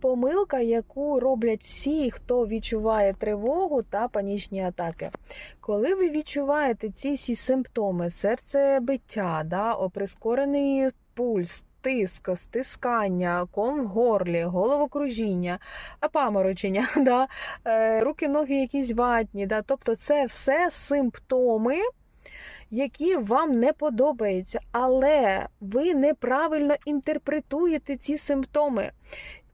помилка, яку роблять всі, хто відчуває тривогу та панічні атаки. Коли ви відчуваєте ці всі симптоми, серцебиття, да, прискорений пульс, тиск, стискання, ком в горлі, головокружіння, паморочення, да, е, руки, ноги якісь ватні, да, тобто це все симптоми. Які вам не подобаються, але ви неправильно інтерпретуєте ці симптоми.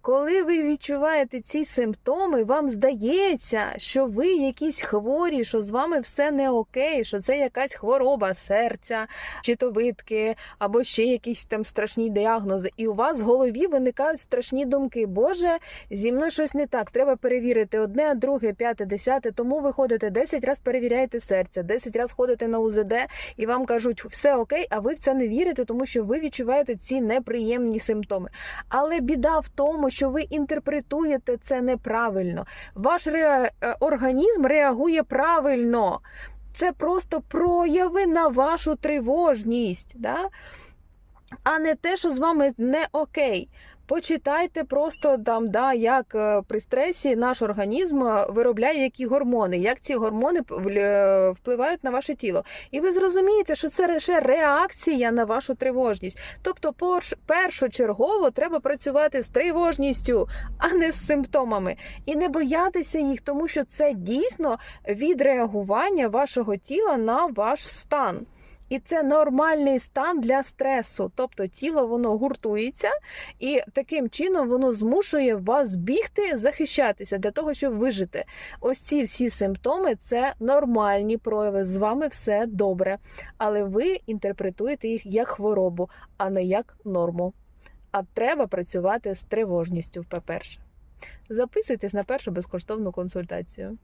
Коли ви відчуваєте ці симптоми, вам здається, що ви якісь хворі, що з вами все не окей, що це якась хвороба серця, щитовидки або ще якісь там страшні діагнози. І у вас в голові виникають страшні думки. Боже, зі мною щось не так. Треба перевірити одне, друге, п'яте, десяте. Тому ви ходите 10 разів перевіряєте серце, 10 разів ходите на УЗД, і вам кажуть, все окей, а ви в це не вірите, тому що ви відчуваєте ці неприємні симптоми. Але біда в тому, що ви інтерпретуєте це неправильно. Ваш ре... е, організм реагує правильно. Це просто прояви на вашу тривожність, да? а не те, що з вами не окей. Почитайте просто там, да, як е, при стресі наш організм е, виробляє які гормони, як ці гормони е, впливають на ваше тіло. І ви зрозумієте, що це лише реакція на вашу тривожність. Тобто, першочергово треба працювати з тривожністю, а не з симптомами. І не боятися їх, тому що це дійсно відреагування вашого тіла на ваш стан. І це нормальний стан для стресу. Тобто тіло воно гуртується, і таким чином воно змушує вас бігти, захищатися для того, щоб вижити. Ось ці всі симптоми це нормальні прояви. З вами все добре. Але ви інтерпретуєте їх як хворобу, а не як норму. А треба працювати з тривожністю, по-перше. Записуйтесь на першу безкоштовну консультацію.